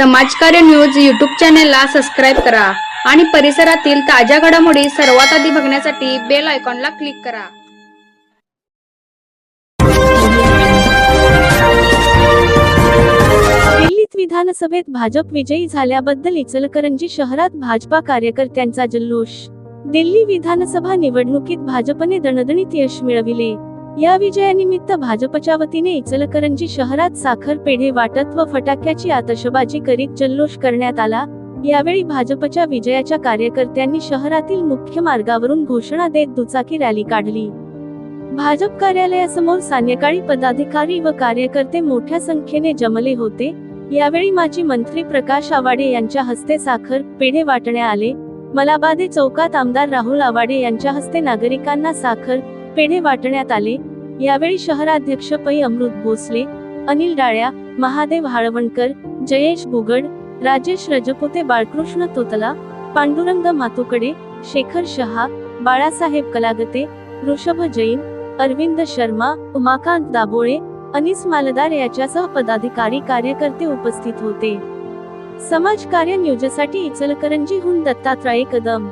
समाजकार्य news YouTube चॅनेलला subscribe करा आणि परिसरातील ताज्या घडामोडी सर्वात आधी बघण्यासाठी बेल आयकॉनला क्लिक करा. दिल्लीत विधानसभेत भाजप विजयी झाल्याबद्दल इचलकरंजी शहरात भाजपा कार्यकर्त्यांचा जल्लोष. दिल्ली विधानसभा निवडणुकीत भाजपने दणदणीत यश मिळविले. या विजयानिमित्त भाजपच्या वतीने इचलकरंजी शहरात साखर पेढे वाटत व फटाक्याची आतषबाजी करीत जल्लोष करण्यात आला. यावेळी भाजपच्या विजयाच्या कार्यकर्त्यांनी शहरातील मुख्य मार्गावरून घोषणा देत दुचाकी रॅली काढली. भाजप कार्यालयासमोर सायंकाळी पदाधिकारी व कार्यकर्ते मोठ्या संख्येने जमले होते. यावेळी माजी मंत्री प्रकाश आवाडे यांच्या हस्ते साखर पेढे वाटण्यात आले. मलाबादे चौकात आमदार राहुल आवाडे यांच्या हस्ते नागरिकांना साखर पेढे वाटण्यात आले. यावेळी शहराध्यक्ष पै. अमृत भोसले अनिल डाळ्या महादेव हाळवणकर जयेश बुगड राजेश रजपुते बाळकृष्ण तोतला पांडुरंग मातुकडे शेखर शहा बाळासाहेब कलागते ऋषभ जैन अरविंद शर्मा उमाकांत दाबोळे अनिस मालदार याच्यासह पदाधिकारी कार्यकर्ते उपस्थित होते. समाज कार्य न्यूजसाठी इचलकरंजीहून दत्तात्रय कदम